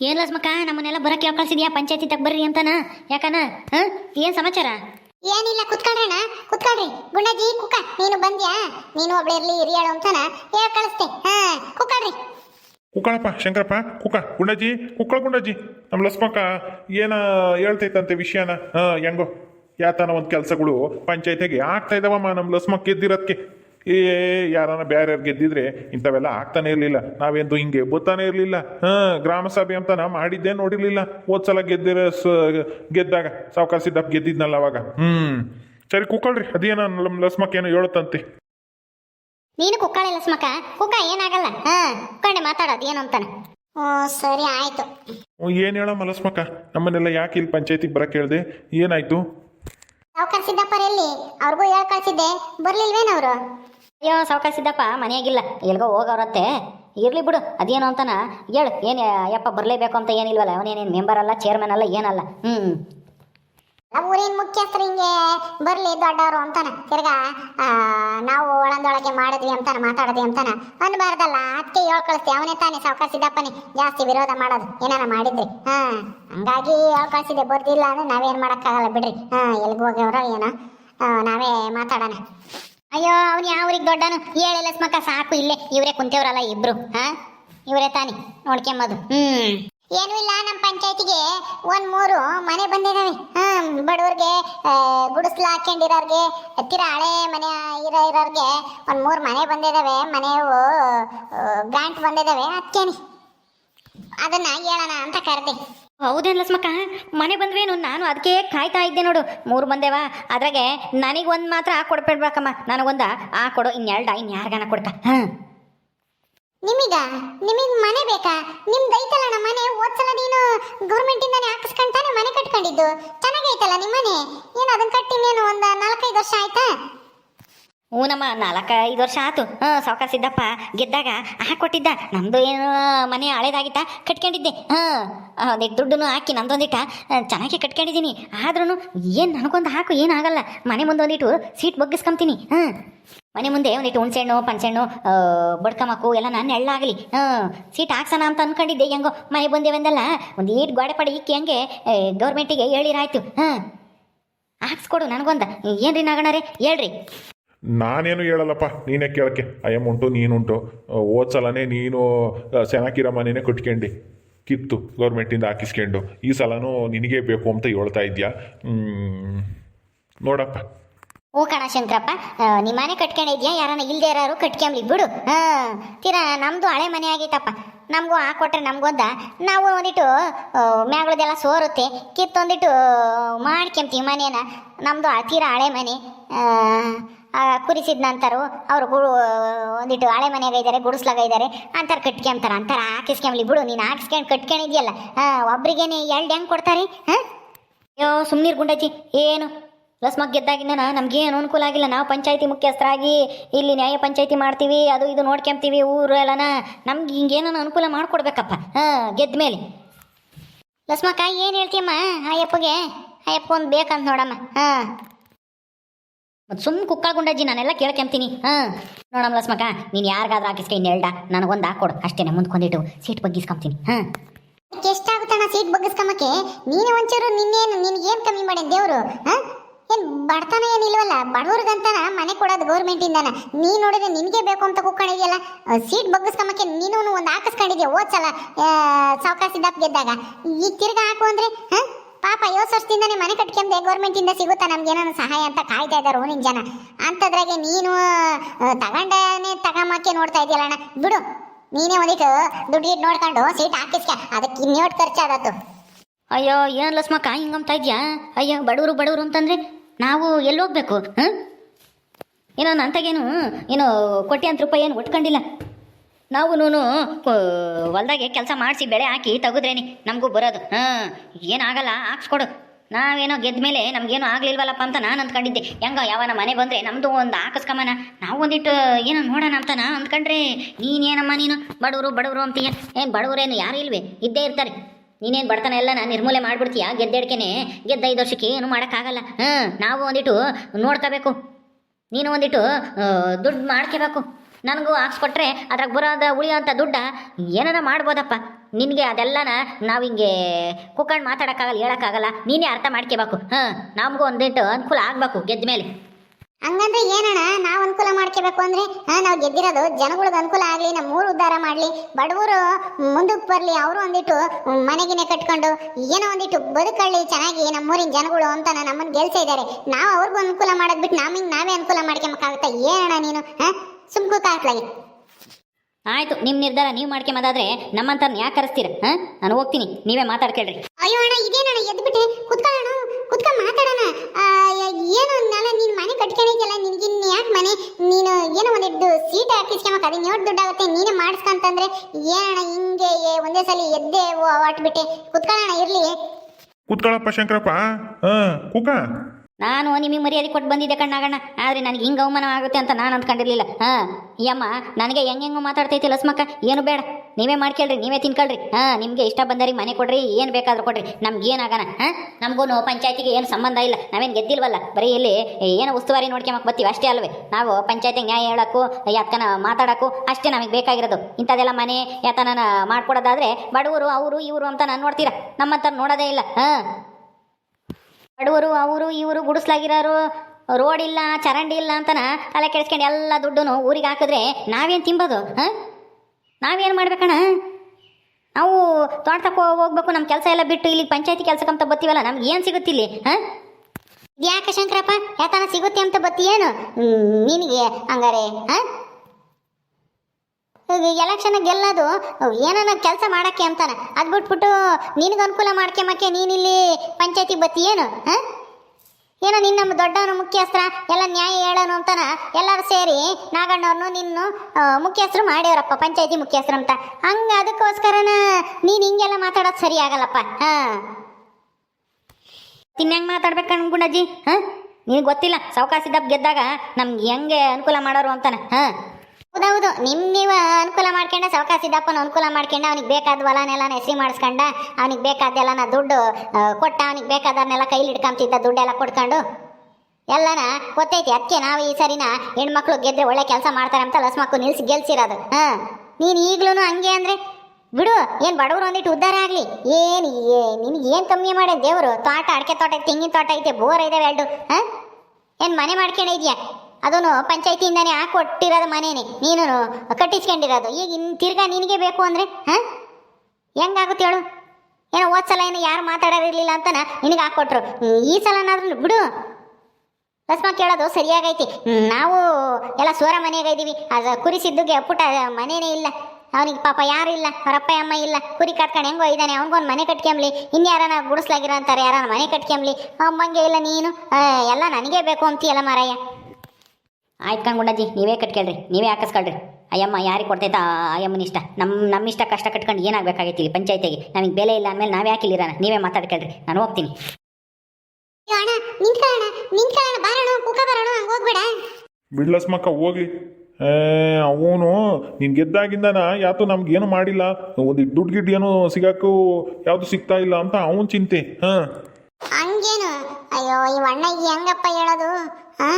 ಏನ್ ಲಸ್ಮಕ್ಕ ನಮ್ಮನ್ನೆಲ್ಲ ಬರಕ್ಕೆ ಯಾವ ಕಳ್ಸಿದ್ಯಾ ಪಂಚಾಯತಿ ತಗ ಬರ್ರಿ ಅಂತಾನ. ಯಾಕನ? ಹ? ಏನ್ ಸಮಾಚಾರ? ಏನಿಲ್ಲ ಕುತ್ಕೊಳ್ರಣ ಕುತ್ಕೊಳ್ರಿ. ಗುಣಜಿ ಕುಕ್ಕ ನೀನು ಬಂದ್ಯಾ? ನೀನು ಒಬ್ಳು ಇರ್ಲಿ ಹಿರಿಯಳು ಅಂತಾನ. ಹೇಳ ಕಳಿಸ್ತೆ. ಹಾ ಕುಕ್ಕಳ್ರಿ ಕುಕ್ಕಳಪ್ಪ ಶಂಕರಪ್ಪ ಕುಕ್ಕ ಗುಂಡಜ್ಜಿ ಕುಕ್ಕಳ ಗುಂಡಜ್ಜಿ ನಮ್ಮ ಲಸ್ಮಕ್ಕ ಏನ ಹೇಳ್ತೈತಂತೆ ವಿಷಯನ? ಹಾ ಹೆಂಗೋ. ಯಾತನ ಒಂದು ಕೆಲಸಗಳು ಪಂಚಾಯತಿಗೆ ಆಗ್ತಾ ಇದಾವಮ್ಮ ನಮ್ಮ ಲಸ್ಮಕ್ ಗೆದ್ದಿರೋದಕ್ಕೆ ಏ ಯಾರನ್ನ ಬೇರೆ ಗೆದ್ದಿದ್ರೆ ಇಂಥವೆಲ್ಲ ಆಗ್ತಾನೆ ಇರಲಿಲ್ಲ. ನಾವೆಂದು ಹಿಂಗೆ ಗೊತ್ತಾನೆ ಇರಲಿಲ್ಲ. ಹಾಂ ಗ್ರಾಮ ಸಭೆ ಅಂತ ನಾ ಮಾಡಿದ್ದೇ ನೋಡಿರ್ಲಿಲ್ಲ. ಹೋದ್ ಸಲ ಗೆದ್ದಿರೋ ಸ ಗೆದ್ದಾಗ ಸಾವುಕಾರ ಸಿದ್ದಪ್ಪ ಗೆದ್ದಿದ್ನಲ್ಲ ಅವಾಗ. ಹ್ಮ್. ಸರಿ ಕುಕ್ಕಳ್ರಿ ಅದೇನ ನಮ್ಮ ಲಸ್ಮಕ್ ಏನೋ ಹೇಳುತ್ತಂತೆ. ನೀನು ಕುಕ್ಕಳೆ ಲಸ್ಮಕ್ಕ ಕುಕ್ಕ ಏನಾಗಲ್ಲ? ಹಾ ಕುಕ್ಕಂಡೆ ಮಾತಾಡೋದು ಏನು ಅಂತಾನೆ. ಓ ಸರಿ ಆಯ್ತು. ಏನು ಹೇಳಮ್ಮ ಲಸ್ಮಕ್ಕ ನಮ್ಮನ್ನೆಲ್ಲ ಯಾಕೆ ಇಲ್ಲಿ ಪಂಚಾಯತಿಗೆ ಬರಕ್ಕೆ ಹೇಳ್ದೆ? ಏನಾಯ್ತು? ಸಾವುಕಾರ ಸಿದ್ದಪ್ಪರ ಎಲ್ಲಿ ಅವ್ರಿಗೂ ಹೇಳಿ ಕಳ್ಸಿದ್ದೆ. ಬರ್ಲಿಲ್ವೇನವ್ರು ಅಯ್ಯೋ ಸಾವುಕಾರ ಸಿದ್ದಪ್ಪ ಮನೆಯಾಗಿಲ್ಲ. ಎಲ್ಗೋ ಹೋಗವ್ರತ್ತೆ. ಇರ್ಲಿ ಬಿಡು, ಅದೇನು ಅಂತಾನ. ಹೇಳು, ಏನು ಯಪ್ಪ ಬರಲೇಬೇಕು ಅಂತ ಏನಿಲ್ವಲ್ಲ, ಅವನೇನೇನು ಮೆಂಬರ್ ಅಲ್ಲ ಚೇರ್ಮನ್ ಅಲ್ಲ, ಏನಲ್ಲ. ಹ್ಮ್. ನಮ್ಮ ಊರಿನ ಮುಖ್ಯಸ್ಥರು ಹಿಂಗೆ ಬರ್ಲಿ ದೊಡ್ಡವರು ಅಂತಾನ. ತಿರ್ಗಾ ನಾವು ಒಳಂದೊಳಗೆ ಮಾಡಿದ್ವಿ ಅಂತಾನ, ಮಾತಾಡಿದ್ವಿ ಅಂತಾನ. ಅನ್ಬಾರ್ದಲ್ಲ ಅದಕ್ಕೆ ಹೇಳ್ ಅವನೇ ತಾನೇ ಸಾವುಕಾರ ಸಿದ್ದಪ್ಪನೇ. ಜಾಸ್ತಿ ವಿರೋಧ ಮಾಡೋದು. ಏನಾರ ಮಾಡಿದ್ರಿ? ಹಾ, ಹಂಗಾಗಿ ಹೇಳ್ ಕಳ್ಸಿದೆ ಬರ್ದಿಲ್ಲ ಅಂದ್ರೆ ನಾವೇನ್ ಮಾಡಕ್ಕಾಗಲ್ಲ ಬಿಡ್ರಿ. ಹಾ, ಎಲ್ಗ್ ಹೋಗ್ಯವ್ರ ಏನೋ. ನಾವೇ ಮಾತಾಡೋಣ. ಅಯ್ಯೋ, ಅವ್ನು ಯಾವ್ರಿಗೆ ದೊಡ್ಡನು ಹೇಳಿಲ್ಲ ಸ್ಮಕ ಸಾಕು ಇಲ್ಲೇ. ಇವರೇ ಕುಂತೇವ್ರಲ್ಲ ಇಬ್ರು. ಹಾ, ಇವರೇ ತಾನೇ. ನೋಡ್ಕೊಂಬದು. ಹ್ಮ್. ಏನೂ ಇಲ್ಲ ನಮ್ಮ ಪಂಚಾಯತಿಗೆ ಒಂದ್ ಮೂರು ಮನೆ ಬಂದಿದಾವೆ. ಹ್ಮ್ ಬಡವ್ರಿಗೆ ಗುಡಿಸ್ಲ ಹಾಕೊಂಡಿರೋರ್ಗೆ ಹತ್ತಿರ ಹಳೆ ಮನೆ ಇರೋ, ಇರೋರ್ಗೆ ಒಂದ್ ಮೂರು ಮನೆ ಬಂದಿದಾವೆ. ಮನೆವು ಗ್ರಾಂಟ್ ಬಂದಿದಾವೆ. ಅದಕ್ಕೇನಿ ಅದನ್ನ ಹೇಳೋಣ ಅಂತ ಕರೆದೆ. ಹೌದೇನು ಲಸ್ಮಕ್ಕ? ಮನೆ ಬಂದ್ವೇನು ನಾನು ಅದಕ್ಕೆ ಕಾಯ್ತಾ ಇದ್ದೆ ನೋಡು. ಮೂರು ಬಂದೇವ. ಅದ್ರಾಗೆ ನನಗೆ ಒಂದು ಮಾತ್ರ ಆ ಕೊಡ್ಬೇಡ್ಬೇಕಮ್ಮ. ನನಗೊಂದ ಆ ಕೊಡು ಇನ್ನೆರಡ ಇನ್ಯಾರ್ಗಾನ ಕೊಡ್ತಾ ಹಾಂ. ನಿಮಗ? ನಿಮಗ್ ಮನೆ ಬೇಕಾ? ನಿಮ್ದು ಐತಲ್ಲ ನಮ್ಮ ಮನೆ ಹೋದ್ಸಲ ನೀನು ಇಂದಾನೆ ಹಾಕಿಸ್ಕೊಂತಾನೆ ಮನೆ ಕಟ್ಕೊಂಡಿದ್ದು. ಚೆನ್ನಾಗೈತಲ್ಲ ನಿಮ್ಮ ಮನೆ? ಏನು ಅದನ್ನ ಕಟ್ಟಿ ನೀನು ಒಂದ್ ನಾಲ್ಕೈದು ವರ್ಷ ಆಯ್ತಾ? ಹ್ಞೂನಮ್ಮ ನಾಲ್ಕೈದು ವರ್ಷ ಆತು. ಹಾಂ, ಸಾವ್ಕಾರ ಸಿದ್ದಪ್ಪ ಗೆದ್ದಾಗ ಹಾಕೊಟ್ಟಿದ್ದ ನಮ್ಮದು ಏನು, ಮನೆ ಹಳೇದಾಗಿತ್ತ, ಕಟ್ಕೊಂಡಿದ್ದೆ. ಹಾಂ, ಅದಕ್ಕೆ ದುಡ್ಡನ್ನು ಹಾಕಿ ನಂದೊಂದಿಟ್ಟ ಚೆನ್ನಾಗಿ ಕಟ್ಕೊಂಡಿದ್ದೀನಿ. ಆದ್ರೂ ಏನು ನನಗೊಂದು ಹಾಕು ಏನಾಗಲ್ಲ ಮನೆ ಮುಂದೆ ಒಂದಿಟ್ಟು ಸೀಟ್ ಬಗ್ಗಿಸ್ಕೊಂತೀನಿ. ಹಾಂ. ಮನೆ ಮುಂದೆ ಒಂದಿಟ್ಟು ಹುಣ್ಸೆಹಣ್ಣು ಪಂಚೆಹಣ್ಣು ಬಡ್ಕಮಕ್ಕು ಎಲ್ಲ ನಾನು ಎಳ್ಳಾಗಲಿ ಹಾಂ ಸೀಟ್ ಹಾಕ್ಸೋಣ ಅಂತ ಅನ್ಕೊಂಡಿದ್ದೆ ಹೆಂಗೋ. ಮನೆ ಬಂದೇವೆಂದಲ್ಲ ಒಂದು ಈಟ್ ಗೋಡೆ ಪಡಿ ಇಕ್ಕಿ ಹಂಗೆ ಗೌರ್ಮೆಂಟಿಗೆ ಹೇಳಿರಾಯ್ತು. ಹಾಂ, ಹಾಕ್ಸ್ಕೊಡು ನನಗೊಂದ. ಏನ್ರಿ ನಾಗಣ್ಣರೇ, ಹೇಳ್ರಿ. ನಾನೇನು ಹೇಳಲ್ಲಪ್ಪ, ನೀನೇ ಕೇಳಕ್ಕೆ. ಅಯ್ಯಮ್ಮ ಉಂಟು ನೀನುಂಟು ಸಲನೇ ನೀನು ಸೆನಾಕಿರ ಮನೆಯೇ ಕಟ್ಕೊಂಡು. ಕಿತ್ತು ಗೌರ್ಮೆಂಟಿಂದ ಹಾಕಿಸ್ಕೊಂಡು. ಈ ಸಲನೂ ನಿನಗೇ ಬೇಕು ಅಂತ ಹೇಳ್ತಾ ಇದೆಯಾ? ನೋಡಪ್ಪ. ಹ್ಞೂ ಕಣ ಶಂಕರಪ್ಪ ಆ, ನಿಮ್ಮ ಮನೆ ಕಟ್ಕೊಂಡಿದ್ಯಾ? ಯಾರನ್ನ ಇಲ್ಲದೆ ಇರೋರು ಕಟ್ಕೊಂಬ್ಲಿ ಬಿಡು. ಹಾ ತೀರಾ ನಮ್ದು ಹಳೆ ಮನೆ ಆಗೈತಪ್ಪ. ನಮಗೂ ಹಾಕೊಟ್ರೆ ನಮ್ಗೊಂದ. ನಾವು ಒಂದಿಟ್ಟು ಆ, ಮ್ಯಾಗಳದೆಲ್ಲ ಸೋರುತ್ತೆ. ಕಿತ್ತೊಂದಿಟ್ಟು ಮಾಡ್ಕೊಂತೀವಿ ಮನೇನ. ನಮ್ದು ಆ ತೀರಾ ಹಳೆ ಮನೆ. ಆ, ಆ, ಕುರಿಸಿದ ನಂತರು ಅವರು ಒಂದಿಟ್ಟು ಹಳೆ ಮನೆಯಾಗ ಇದ್ದಾರೆ ಗುಡಿಸ್ಲಾಗ ಇದ್ದಾರೆ ಅಂತಾರೆ ಕಟ್ಕೊಂತಾರ ಅಂತಾರ ಹಾಕಿಸ್ಕೊಂಬ್ಲಿ ಬಿಡು. ನೀನು ಹಾಕಿಸ್ಕೊಂಡು ಕಟ್ಕೊಂಡಿದ್ಯಲ್ಲ. ಹಾಂ ಒಬ್ರಿಗೇನೆ ಎರಡು ಹೆಂಗೆ ಕೊಡ್ತಾರೆ ಹಾಂ ಅಯ್ಯೋ ಸುಮ್ಮನೀರು ಗುಂಡಜ್ಜಿ. ಏನು? ಲಸ್ಮಗ್ ಗೆದ್ದಾಗಿನ ನಮ್ಗೇನು ಅನುಕೂಲ ಆಗಿಲ್ಲ. ನಾವು ಪಂಚಾಯತಿ ಮುಖ್ಯಸ್ಥರಾಗಿ ಇಲ್ಲಿ ನ್ಯಾಯ ಪಂಚಾಯತಿ ಮಾಡ್ತೀವಿ. ಅದು ಇದು ನೋಡ್ಕೊಂತೀವಿ ಊರು ಎಲ್ಲನ. ನಮ್ಗೆ ಹಿಂಗೇನೋ ಅನುಕೂಲ ಮಾಡ್ಕೊಡ್ಬೇಕಪ್ಪ. ಹಾಂ, ಗೆದ್ದ ಮೇಲೆ. ಲಸ್ಮಕ್ಕ ಏನು ಹೇಳ್ತೀಯಮ್ಮ? ಅಯ್ಯಪ್ಪಗೆ ಅಯ್ಯಪ್ಪ ಒಂದು ಬೇಕಂತ ನೋಡಮ್ಮ. ಹಾಂ. ಮತ್ತು ಸುಮ್ಮ ಕುಕ್ಕಳ ಗುಂಡಜ್ಜಿ, ನಾನೆಲ್ಲ ಕೇಳ್ಕೊಂತೀನಿ ಹಾಂ. ನೋಡಮ್ಮ ಲಸ್ಮಕ್ಕ ನೀನು ಯಾರಿಗಾದ್ರೂ ಹಾಕಿಸ್ಕೆ ಇನ್ನು ಹೇಳ್ದ ನನಗೊಂದು ಹಾಕೊಡು. ಅಷ್ಟೇನೆ ಮುಂದ್ಕೊಂಡಿಟ್ಟು ಸೀಟ್ ಬಗ್ಗಿಸ್ಕೊಂತೀನಿ ಹಾಂ. ಎಷ್ಟಾಗುತ್ತಣ್ಣ ಸೀಟ್ ಬಗ್ಗಿಸ್ಕೊಂಬಕ್ಕೆ ನೀನು ಒಂಚೂರು ನಿನ್ನೇನು, ನಿನ್ಗೇನು ಕಮ್ಮಿ ಮಾಡೇನ್ ದೇವರು? ಏನು ಬಡತನ ಏನಿಲ್ವಲ್ಲ ಬಡವ್ರಿಗಂತನ ಮನೆ ಕೊಡೋದು ಇಂದಾನ. ನೀ ನೋಡಿದ್ರೆ ನಿನಗೆ ಬೇಕು ಅಂತ ಕುಕ್ಕೊಂಡಿದ್ಯಲ್ಲ? ಸೀಟ್ ಬಗ್ಗಿಸ್ಕೊಂಬಕ್ಕೆ ನೀನು ಒಂದು ಹಾಕಿಸ್ಕೊಂಡಿದ್ಯ? ಓದ್ಸಲ ಸಾವಕಾಶ ಸಿದ್ದಪ್ಪ ಗೆದ್ದಾಗ. ಈಗ ತಿರ್ಗಾ ಹಾಕು ಅಂದ್ರೆ, ಹಾ? ಪಾಪ ಐವತ್ತು ವರ್ಷದಿಂದನೇ ಮನೆ ಕಟ್ಕೊಂಡೆ ಗೌರ್ಮೆಂಟಿಂದ ಸಿಗುತ್ತಾ ನಮ್ಗೆ ಏನೋ ಸಹಾಯ ಅಂತ ಕಾಯ್ತಾ ಇದ್ದಾರೆ ಓನಿನ ಜನ. ಅಂಥದ್ರಾಗೆ ನೀನು ತಗೊಂಡೇ ತಗೊಂಬಕ್ಕೆ ನೋಡ್ತಾ ಇದೆಯಲ್ಲ ಅಣ್ಣ. ಬಿಡು, ನೀನೇ ಒಂದಿಟ್ಟು ದುಡ್ಡು ನೋಡ್ಕೊಂಡು ಸೀಟ್ ಹಾಕಿಸ್ಕ. ಅದಕ್ಕೆ ಇನ್ನೇಟ್ ಖರ್ಚಾಗತ್ತು ಅಯ್ಯೋ, ಏನ್ ಲಸ್ಮಕ್ಕ ಹಿಂಗಂತ ಇದ್ಯಾ? ಅಯ್ಯೋ, ಬಡವರು ಬಡವರು ಅಂತಂದ್ರೆ ನಾವು ಎಲ್ಲಿ ಹೋಗ್ಬೇಕು ಏನೋ ನಂತಾಗೇನು, ಏನು ಕೋಟ್ಯಾಂತರ ರೂಪಾಯಿ ಏನು ಉಟ್ಕೊಂಡಿಲ್ಲ ನಾವು ಹೊಲ್ದಾಗೆ ಕೆಲಸ ಮಾಡಿಸಿ ಬೆಳೆ ಹಾಕಿ ತೆಗೆದ್ರೇನಿ, ನಮಗೂ ಬರೋದು, ಹಾಂ? ಏನಾಗಲ್ಲ, ಹಾಕ್ಸ್ಕೊಡು. ನಾವೇನೋ ಗೆದ್ದ ಮೇಲೆ ನಮಗೇನು ಆಗಲಿಲ್ವಲ್ಲಪ್ಪ ಅಂತ ನಾನು ಅಂದ್ಕೊಂಡಿದ್ದೆ ಹೆಂಗ ಯಾವನ ಮನೆ ಬಂದರೆ ನಮ್ಮದು ಒಂದು ಹಾಕಿಸ್ಕೊಂಬನ ನಾವು ಒಂದಿಟ್ಟು ಏನೋ ನೋಡೋಣ ಅಂತ ನಾ ಅಂದ್ಕೊಂಡ್ರೆ ನೀನೇನಮ್ಮ ನೀನು? ಬಡವರು ಬಡವರು ಅಂತೀಯ? ಏನು ಬಡವರೇನು ಯಾರು ಇಲ್ವೇ? ಇದ್ದೇ ಇರ್ತಾರೆ. ನೀನೇನು ಬಡತನ ಎಲ್ಲ ನಾನು ನಿರ್ಮೂಲೆ ಮಾಡಿಬಿಡ್ತೀಯಾ? ಗೆದ್ದೆಡ್ಕೆನೆ ಗೆದ್ದ ಐದು ವರ್ಷಕ್ಕೆ ಏನು ಮಾಡೋಕ್ಕಾಗಲ್ಲ. ಹಾಂ, ನಾವು ಒಂದಿಟ್ಟು ನೋಡ್ಕೋಬೇಕು. ನೀನು ಒಂದಿಟ್ಟು ದುಡ್ಡು ಮಾಡ್ಕೋಬೇಕು. ನನಗೂ ಹಾಕ್ಸ್ಕೊಟ್ರೆ ಅದ್ರಾಗ ಬರೋದ ಉಳಿಯೋಂಥ ದುಡ್ಡ ಏನಾರ ಮಾಡ್ಬೋದಪ್ಪ. ನಿನಗೆ ಅದೆಲ್ಲನ ನಾವು ಹಿಂಗೆ ಕುಕ್ಕಂಡು ಮಾತಾಡೋಕ್ಕಾಗಲ್ಲ, ಹೇಳೋಕ್ಕಾಗಲ್ಲ. ನೀನೇ ಅರ್ಥ ಮಾಡ್ಕೋಬೇಕು. ಹಾಂ, ನಮಗೂ ಒಂದಿಟ್ಟು ಅನುಕೂಲ ಆಗಬೇಕು ಗೆದ್ದ ಮೇಲೆ. ಹಂಗಂದ್ರೆ ಏನಣ್ಣ ನಾವು ಅನುಕೂಲ ಮಾಡ್ಕೋಬೇಕು ಅಂದ್ರೆ ನಾವು ಗೆದ್ದಿರೋದು ಜನಗಳಿಗೆ ಅನುಕೂಲ ಆಗ್ಲಿ ನಮ್ಮ ಊರು ಉದ್ಧಾರ ಮಾಡ್ಲಿ. ಬಡವರು ಮುಂದಕ್ಕೆ ಬರಲಿ ಅವರು ಒಂದಿಟ್ಟು ಮನೆಗಿನೇ ಕಟ್ಕೊಂಡು ಏನೋ ಒಂದಿಟ್ಟು ಬದುಕಳ್ಳಿ ಚೆನ್ನಾಗಿ ನಮ್ಮೂರಿನ ಜನಗಳು ಅಂತ ನಮ್ಮನ್ನ ಗೆಲ್ಸ ಇದ್ದಾರೆ ನಾವು ಅವ್ರಿಗೂ ಅನುಕೂಲ ಮಾಡೋದು ಬಿಟ್ಟು ನಮಗೆ ನಾವೇ ಅನುಕೂಲ ಮಾಡ್ಕೊಬೇಕಾಗುತ್ತೆ? ಏನಣ್ಣ ನೀನು ಹಾ? ಸುಮ್ಕು ಕಾಕ್ಲಾಗಿ ಆಯ್ತು ನಿಮ್ಮ ನಿರ್ಧಾರ ನೀವು ಮಾಡ್ಕೊಂಬದಾದ್ರೆ ನಮ್ಮಂತ ಯಾಕೆ ಕರೆಸ್ತೀರ ಹಾಂ? ನಾನು ಹೋಗ್ತೀನಿ ನೀವೇ ಮಾತಾಡ್ಕೇಳ್ರಿ. ಅಯ್ಯೋ ಅಣ್ಣ ಇದೇನಣ್ಣ ಎದ್ಬಿಟ್ಟೆ? ಕುತ್ಕೊಳ್ಳೋಣ ಕುತ್ಕೊಂಡ್ ಮಾತಾಡೋಣ. ಸೀಟ್ ಹಾಕಿಸ್ಕೊಂಬಕ್ ಅದನ್ನ ನೋಡಿ ದುಡ್ಡಾಗುತ್ತೆ ನೀನೇ ಮಾಡಿಸ್ಕಂತಂದ್ರೆ ಏನಣ್ಣ ಹಿಂಗೆ ಏ, ಒಂದೇ ಸಲ ಎದ್ದೆ ಹೊಟ್ಬಿಟ್ಟೆ ಕುತ್ಕೊಳ್ಳೋಣ ಇರ್ಲಿ. ಕೂತ್ಕೊಳ್ಳಪ್ಪ ಶಂಕರಪ್ಪ. ಹಾಂ ಕುಕ. ನಾನು ನಿಮಗೆ ಮರ್ಯಾದೆ ಕೊಟ್ಟು ಬಂದಿದ್ದೆ ಕಣ್ಣಾಗಣ್ಣ ಆದರೆ ನನಗೆ ಹಿಂಗೆ ಅವಮಾನ ಆಗುತ್ತೆ ಅಂತ ನಾನು ಅಂದ್ಕೊಂಡಿರಲಿಲ್ಲ. ಹಾಂ ಯಮ್ಮ ಅಮ್ಮ ನನಗೆ ಹೆಂಗೆ ಹೆಂಗೋ ಮಾತಾಡ್ತೈತಿ ಲಸ್ಮಕ್ಕ? ಏನು ಬೇಡ. ನೀವೇ ಮಾಡ್ಕೊಳ್ರಿ, ನೀವೇ ತಿನ್ಕೊಳ್ರಿ. ಹಾಂ, ನಿಮಗೆ ಇಷ್ಟ ಬಂದರಿಗೆ ಮನೆ ಕೊಡ್ರಿ, ಏನು ಬೇಕಾದ್ರೂ ಕೊಡ್ರಿ. ನಮ್ಗೆ ಏನಾಗಣ ಹಾಂ? ನಮಗೂ ಪಂಚಾಯತಿಗೆ ಏನು ಸಂಬಂಧ ಇಲ್ಲ, ನಾವೇನು ಗೆದ್ದಿಲ್ವಲ್ಲ? ಬರೀ ಇಲ್ಲಿ ಏನೋ ಉಸ್ತುವಾರಿ ನೋಡ್ಕೊಂಬಕ್ ಬರ್ತೀವಿ ಅಷ್ಟೇ ಅಲ್ವೇ. ನಾವು ಪಂಚಾಯತಿಗೆ ನ್ಯಾಯ ಹೇಳೋಕ್ಕೂ ಯಾತನ ಮಾತಾಡೋಕ್ಕೂ ಅಷ್ಟೇ ನಮಗೆ ಬೇಕಾಗಿರೋದು. ಇಂಥದ್ದೆಲ್ಲ ಮನೆ ಯಾತನ ಮಾಡ್ಕೊಡೋದಾದ್ರೆ ಬಡವರು ಅವರು ಇವರು ಅಂತ ನಾನು ನೋಡ್ತೀರಾ? ನಮ್ಮಂತ ನೋಡೋದೇ ಇಲ್ಲ, ಹಾಂ? ಬಡವರು ಅವರು ಇವರು ಗುಡಿಸ್ಲಾಗಿರೋರು, ರೋಡ್ ಇಲ್ಲ, ಚರಂಡಿ ಇಲ್ಲ ಅಂತನ ತಲೆ ಕೆಡಿಸ್ಕೊಂಡು ಎಲ್ಲ ದುಡ್ಡು ಊರಿಗೆ ಹಾಕಿದ್ರೆ ನಾವೇನು ತಿಂಬೋದು ಹಾಂ? ನಾವೇನು ಮಾಡ್ಬೇಕಣ್ಣ? ನಾವು ತೋಟಕ್ಕೆ ಹೋಗ್ಬೇಕು ನಮ್ಮ ಕೆಲಸ ಎಲ್ಲ ಬಿಟ್ಟು ಇಲ್ಲಿ ಪಂಚಾಯತಿ ಅಂತ ಬತ್ತೀವಲ್ಲ, ನಮ್ಗೆ ಏನು ಸಿಗುತ್ತಿಲ್ಲಿ ಹಾಂ? ಯಾಕೆ ಶಂಕರಪ್ಪ? ಯಾತನ ಸಿಗುತ್ತೆ ಅಂತ ಬತ್ತೀಯೇನು ಏನು? ನಿನಗೆ, ಹಂಗಾರೆ, ಹಾಂ? ಎಲೆಕ್ಷನ್ ಗೆಲ್ಲೋದು ಏನನ್ನ ಕೆಲಸ ಮಾಡೋಕ್ಕೆ ಅಂತಾನೆ? ಅದು ಬಿಟ್ಬಿಟ್ಟು ನಿನಗೆ ಅನುಕೂಲ ಮಾಡ್ಕೊಂಬಕ್ಕೆ ನೀನಿಲ್ಲಿ ಪಂಚಾಯತಿ ಬತ್ತಿಯೇನು ಹಾ? ಏನೋ ನಿನ್ನ ನಮ್ಮ ದೊಡ್ಡವನು ಮುಖ್ಯಸ್ಥ ಎಲ್ಲ ನ್ಯಾಯ ಹೇಳೋನು ಅಂತಾನ? ಎಲ್ಲರೂ ಸೇರಿ ನಾಗಣ್ಣವ್ರನ್ನು ನಿನ್ನ ಮುಖ್ಯಸ್ಥರು ಮಾಡ್ಯವ್ರಪ್ಪ ಪಂಚಾಯತಿ ಮುಖ್ಯಸ್ಥರು ಅಂತ. ಹಂಗ ಅದಕ್ಕೋಸ್ಕರನ ನೀನು ಹಿಂಗೆಲ್ಲ ಮಾತಾಡೋದು ಸರಿ ಆಗಲ್ಲಪ್ಪ. ಹಾ. ತಿನ್ನಂಗೆ ಮಾತಾಡ್ಬೇಕು ಅನ್ಗುಂಡಜ್ಜಿ ಹಾಂ? ನಿನಗೆ ಗೊತ್ತಿಲ್ಲ ಸಾವಕಾಶ ಸಿದ್ದಪ್ಪ ಗೆದ್ದಾಗ ನಮ್ಗೆ ಹೆಂಗೆ ಅನುಕೂಲ ಮಾಡೋರು ಅಂತಾನೆ? ಹಾಂ? ಹೌದೌದು. ನಿಮ್ ನೀವು ಅನುಕೂಲ ಮಾಡ್ಕೊಂಡ ಸಾವಕಾಶ ಸಿದ್ದಪ್ಪನ ಅನುಕೂಲ ಮಾಡ್ಕೊಂಡ, ಅವ್ನಿಗೆ ಬೇಕಾದ ಹೊಲನೆಲ್ಲ ಹೆಸರಿ ಮಾಡಿಸ್ಕೊಂಡ, ಅವ್ನಿಗೆ ಬೇಕಾದ್ದೆಲ್ಲನ ದುಡ್ಡು ಕೊಟ್ಟ, ಅವ್ನಿಗೆ ಬೇಕಾದವ್ರನ್ನೆಲ್ಲ ಕೈಲಿ ಹಿಡ್ಕೊಂತಿದ್ದ ದುಡ್ಡೆಲ್ಲ ಕೊಡ್ಕೊಂಡು ಎಲ್ಲನ ಗೊತ್ತೈತಿ. ಅದಕ್ಕೆ ನಾವು ಈ ಸರಿನ ಹೆಣ್ಮಕ್ಳು ಗೆದ್ರೆ ಒಳ್ಳೆ ಕೆಲಸ ಮಾಡ್ತಾರೆ ಅಂತ ಲಸ್ಮಕ್ಕು ನಿಲ್ಸಿ ಗೆಲ್ಸಿರೋದು. ಹಾಂ, ನೀನು ಈಗ್ಲೂ ಹಂಗೆ ಅಂದರೆ, ಬಿಡು, ಏನು ಬಡವರು ಒಂದಿಟ್ಟು ಉದ್ಧಾರ ಆಗಲಿ. ಏನ್ ನಿನಗೆ ಏನು ಕಮ್ಮಿ ಮಾಡೋದು ದೇವರು? ತೋಟ, ಅಡಿಕೆ ತೋಟ ತೆಂಗಿನ ತೋಟ ಐತೆ, ಬೋರ್ ಇದಾವೆ ಎರಡು ಹಾಂ? ಏನು ಮನೆ ಮಾಡ್ಕೊಂಡಿದ್ಯಾ ಅದನ್ನು ಪಂಚಾಯತಿಯಿಂದನೇ ಹಾಕೊಟ್ಟಿರೋದು ಮನೇನೆ. ನೀನು ಕಟ್ಟಿಸ್ಕೊಂಡಿರೋದು. ಈಗ ಇನ್ ತಿರ್ಗಾ ನಿನಗೆ ಬೇಕು ಅಂದ್ರೆ ಹಾಂ? ಹೆಂಗಾಗುತ್ತೆ ಹೇಳು? ಏನೋ ಹೋದ್ ಸಲ ಏನು ಯಾರು ಮಾತಾಡೋದಿರ್ಲಿಲ್ಲ ಅಂತನ ನಿನಗೆ ಹಾಕೊಟ್ರು ಹ್ಮ್, ಈ ಸಲನಾದ್ರೂ ಬಿಡು. ರಸ್ಮ ಕೇಳೋದು ಸರಿಯಾಗೈತಿ. ನಾವು ಎಲ್ಲ ಸೋರ ಮನೆಯಾಗ ಇದೀವಿ. ಅದು ಕುರಿ ಸಿದ್ದುಗೆ ಪುಟ್ಟ ಇಲ್ಲ. ಅವನಿಗೆ ಪಾಪ ಯಾರು ಇಲ್ಲ ಅವರಪ್ಪ ಅಮ್ಮ ಇಲ್ಲ. ಕುರಿ ಕಟ್ಕೊಂಡು ಹೆಂಗೋ ಇದ್ದಾನೆ ಅವ್ನಿಗೊಂದು ಮನೆ ಕಟ್ಕೊಂಬ್ಲಿ. ಇನ್ಯಾರನ ಗುಡಿಸ್ಲಾಗಿರೋ ಅಂತಾರೆ ಯಾರನ ಮನೆ ಕಟ್ಕೊಂಬ್ಲಿ. ಅಮ್ಮಂಗೆ ಇಲ್ಲ ನೀನು. ಎಲ್ಲ ನನಗೆ ಬೇಕು ಅಂತೀಯಲ್ಲ ಮಾರಯ್ಯ ಆಯ್ತು ಕಣ್ಗುಂಡಜ್ಜಿ ನೀವೇ ಕಟ್ಕೊಳ್ರಿ ನೀವೇ ಹಾಕಿಸ್ಕೊಳ್ರಿ. ಅಯ್ಯಮ್ಮ ಯಾರಿಗೆ ಕೊಡ್ತೈತ ಆ ಅಯ್ಯಮ್ಮನ ಇಷ್ಟ? ನಮ್ಮ ನಮ್ಮ ಇಷ್ಟ ಕಷ್ಟ ಕಟ್ಕೊಂಡು ಏನಾಗಬೇಕಾಗೈತಿ ಇಲ್ಲಿ ಪಂಚಾಯತಿಗೆ? ನಮಗೆ ಬೆಲೆ ಇಲ್ಲ ಅಂದಮೇಲೆ ನಾವೇ ಯಾಕಿಲ್ಲಿರೋಣ ನೀವೇ ಮಾತಾಡ್ಕೇಳ್ರಿ ನಾನು ಹೋಗ್ತೀನಿ. ಅಣ್ಣ ನಿಂತ್ಕೊಳ್ಳೋಣ ನಿಂತ್ಕೊಳ್ಳೋಣ ಬಾರೋಣ ಕುಕ ಬರೋಣ ಹಂಗೆ ಹೋಗ್ಬೇಡ. ಬಿಡ್ಲಸ್ಮಕ್ಕ ಹೋಗ್ಲಿ. ಅವನು ನೀನು ಗೆದ್ದಾಗಿಂದನ ಯಾತು ನಮ್ಗೇನು ಮಾಡಿಲ್ಲ. ಒಂದು ದುಡ್ಡು ಗಿಡ್ಡು ಏನು ಸಿಗಕ್ಕೂ ಯಾವುದು ಸಿಗ್ತಾ ಇಲ್ಲ ಅಂತ ಅವನ ಚಿಂತೆ ಹಾಂ. ಹಂಗೇನು? ಅಯ್ಯೋ ಈ ಅಣ್ಣ ಹೆಂಗಪ್ಪ ಹೇಳೋದು ಹಾ?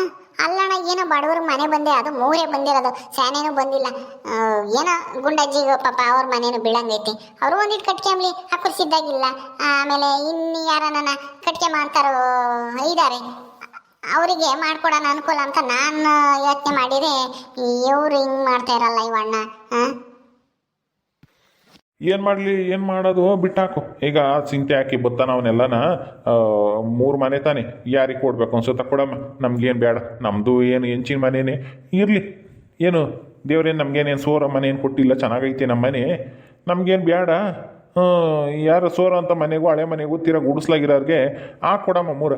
ಅಲ್ಲಣ್ಣ ಏನೋ ಬಡವ್ರ ಮನೆ ಬಂದೆ, ಅದು ಮೂರೇ ಬಂದಿರೋದು ಸ್ಯಾನೇನು ಬಂದಿಲ್ಲ. ಏನೋ ಗುಂಡಜ್ಜಿಗೆ ಪಾಪ ಅವ್ರ ಮನೇನು ಬೀಳಂಗೈತಿ. ಅವರು ಒಂದಿಟ್ಟು ಕಟ್ಕೊಂಬ್ಲಿ ಹಾಕುರ್ಸಿದ್ದಾಗಿಲ್ಲ ಆಮೇಲೆ ಇನ್ನು ಯಾರನ್ನ ಕಟ್ಕೊಂಬ ಅಂತಾರೋ ಇದ್ದಾರೆ ಅವರಿಗೆ ಮಾಡ್ಕೊಡೋಣ ಅನುಕೂಲ ಅಂತ ನಾನು ಯೋಚನೆ ಮಾಡಿದ್ರೆ ಇವ್ರು ಹಿಂಗ್ ಮಾಡ್ತಾ ಇರಲ್ಲ ಇವಣ್ಣ ಹಾ ಏನು ಮಾಡಲಿ, ಏನು ಮಾಡೋದು? ಬಿಟ್ಟಾಕು. ಈಗ ಚಿಂತೆ ಹಾಕಿ ಬತ್ತಾನ ಅವನ್ನೆಲ್ಲನ ಮೂರು ಮನೆ ತಾನೆ. ಯಾರಿಗೆ ಕೊಡ್ಬೇಕು ಅನ್ಸುತ್ತ? ಕೊಡಮ್ಮ. ನಮ್ಗೇನು ಬೇಡ. ನಮ್ಮದು ಏನು ಹೆಂಚಿನ ಮನೆನೇ. ಇರಲಿ. ಏನು, ದೇವ್ರೇನು ನಮ್ಗೇನೇನು ಸೋರ ಮನೆ ಏನು ಕೊಟ್ಟಿಲ್ಲ, ಚೆನ್ನಾಗೈತೆ ನಮ್ಮ ಮನೆ. ನಮ್ಗೇನು ಬೇಡ. ಯಾರು ಸೋರ ಅಂತ ಮನೆಗೂ, ಹಳೆ ಮನೆಗೂ ತೀರ ಗುಡಿಸ್ಲಾಗಿರೋರಿಗೆ, ಆ ಕೊಡಮ್ಮ ಮೂರ.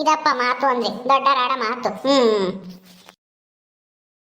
ಇದಪ್ಪ ಮಾತು ಅಂದ್ರೆ ದೊಡ್ಡರಾಡ ಮಾತು. ಹ್ಮ್.